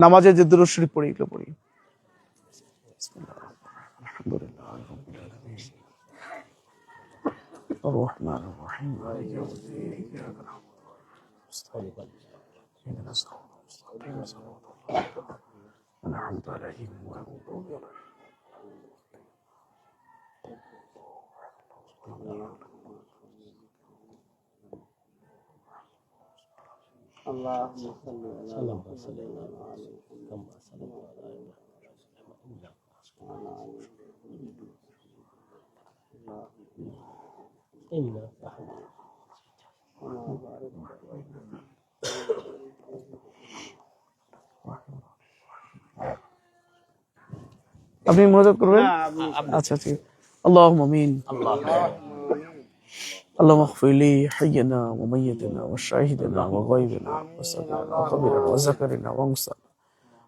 নামাজে যে দুরূদ শরীফ পড়ি এগুলো পড়ি। আলহামদুলিল্লাহ اللهم صل على اللهم صل على محمد كما صليت على ابراهيم إنا نحن আপনি মনোযোগ করবেন আচ্ছা ঠিক اللهم امين اللهم اغفر لي حينا وميتنا وشاهدنا وغيبنا وصغيرنا وكبيرنا وذكرنا وانثانا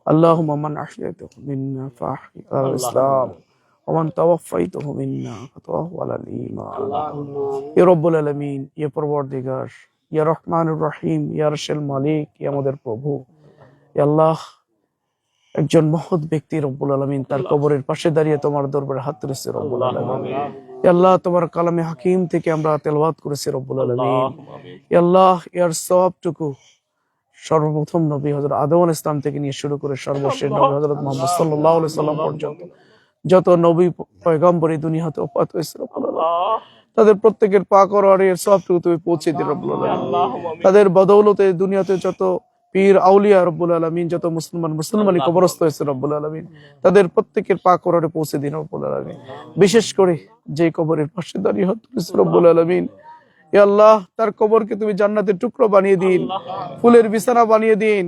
اللهم من احييته منا فاحي على الاسلام ومن توفيته منا فتوفه على الايمان يا رب العالمين يا পরবর্তীগার ইয়া রহমানুর রহিম ইয়া রশিল মালিক ইয়া আমাদের প্রভু ইয়া আল্লাহ একজন মহৎ ব্যক্তি রব্বুল আলমিন তার কবরের পাশে দাঁড়িয়ে তোমার দরবারে হাত তুলেছে রব্বুল আলমিন আল্লাহ তোমার কালামে হাকিম থেকে আমরা তেলবাদ করেছি রব্বুল আলমিন। আল্লাহ এর সবটুকু সর্বপ্রথম নবী হজরত আদম আল ইসলাম থেকে নিয়ে শুরু করে সর্বশেষ নবী হজরত মোহাম্মদ সাল্লাহ সাল্লাম পর্যন্ত যত নবী পয়গম্বর এই দুনিয়াতে ওফাত হয়েছে রব্বুল তাদের প্রত্যেকের পাক আর এর সবটুকু তুমি পৌঁছে রব্বুল তাদের বদৌলতে দুনিয়াতে যত পীর আউলিয়া রব্বুল আলমিন যত মুসলমান মুসলমানই কবরস্থ হয়েছে রব্বুল আলমিন তাদের প্রত্যেকের পা করারে পৌঁছে দিন রব্বুল আলমিন। বিশেষ করে যে কবরের পাশে দাঁড়িয়ে হত রব্বুল আলমিন এ আল্লাহ তার কবরকে তুমি জান্নাতের টুকরো বানিয়ে দিন ফুলের বিছানা বানিয়ে দিন।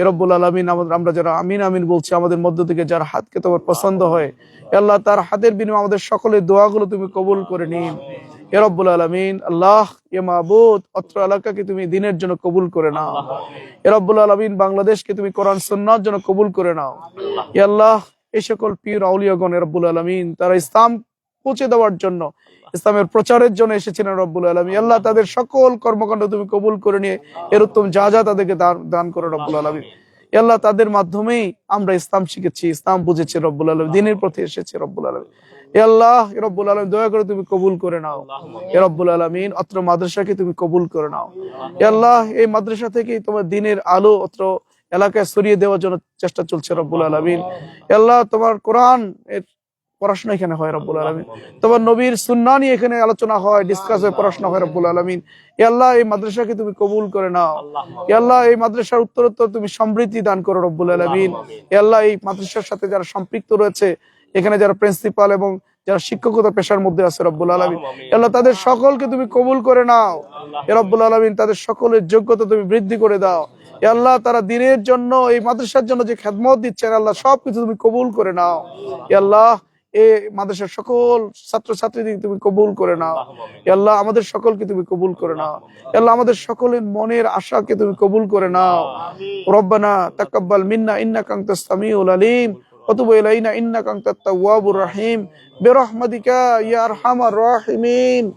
এ রব্বুল আলমিন আমাদের আমরা যারা আমিন আমিন বলছি আমাদের মধ্য থেকে যার হাতকে তোমার পছন্দ হয় এ আল্লাহ তার হাতের বিনিময়ে আমাদের সকলের দোয়াগুলো তুমি কবুল করে নিন। রব্বুল আলমিন আল্লাহ এ মাহবুদ অত্র এলাকাকে তুমি দিনের জন্য কবুল করে নাও। এ রব্বুল আলমিন বাংলাদেশকে তুমি কোরআন সন্ন্যার জন্য কবুল করে নাও। এ আল্লাহ এই সকল পীর আউলিয়াগণ এ রব্বুল আলমিন তারা ইসলাম পৌঁছে দেওয়ার জন্য ইসলামের প্রচারের জন্য এসেছিলেন রব্বুল আলমী আল্লাহ তাদের সকল কর্মকাণ্ড তুমি কবুল করে নিয়ে এর উত্তম যা যা তাদেরকে দান দান করো রব্বুল আলমী আল্লাহ তাদের মাধ্যমেই আমরা ইসলাম শিখেছি ইসলাম বুঝেছি রব্বুল আলম দিনের পথে এসেছি রব্বুল আলমী এ আল্লাহ রব্বুল আলম দয়া করে তুমি কবুল করে নাও। রব্বুল আলমিন অত্র মাদ্রাসাকে তুমি কবুল করে নাও। আল্লাহ এই মাদ্রাসা থেকে তোমার দিনের আলো অত্র এলাকায় ছড়িয়ে দেওয়ার জন্য চেষ্টা চলছে রব্বুল আলমিন। আল্লাহ তোমার কোরআন এর পড়াশোনা এখানে হয় রব্বুল আলমিন। তোমার নবীর সুন্না নিয়ে এখানে আলোচনা হয় ডিসকাস হয় পড়াশোনা হয় রব্বুল আলমিন। আল্লাহ এই মাদ্রাসাকে তুমি কবুল করে নাও। আল্লাহ এই মাদ্রাসার উত্তরোত্তর তুমি সমৃদ্ধি দান করো রব্বুল আলমিন। আল্লাহ এই মাদ্রাসার সাথে যারা সম্পৃক্ত রয়েছে এখানে যারা প্রিন্সিপাল এবং যারা শিক্ষকতা পেশার মধ্যে আছে রব্বুল আলমিন আল্লাহ তাদের সকলকে তুমি কবুল করে নাও। রব্বুল আলমিন তাদের সকলের যোগ্যতা তুমি বৃদ্ধি করে দাও। আল্লাহ তারা দিনের জন্য এই মাদ্রাসার জন্য যে খেদমত দিচ্ছেন আল্লাহ সবকিছু তুমি কবুল করে নাও। এ আল্লাহ এ মাদ্রাসার সকল ছাত্র ছাত্রীদের তুমি কবুল করে নাও। এ আল্লাহ আমাদের সকলকে তুমি কবুল করে নাও। আল্লাহ আমাদের সকলের মনের আশাকে তুমি কবুল করে নাও। রব্বানা তাকাব্বাল মিন্না আনতাস সামিউল আলিম। وتب إلينا إنك أنت التواب الرحيم. برحمتك يا أرحم الراحمين.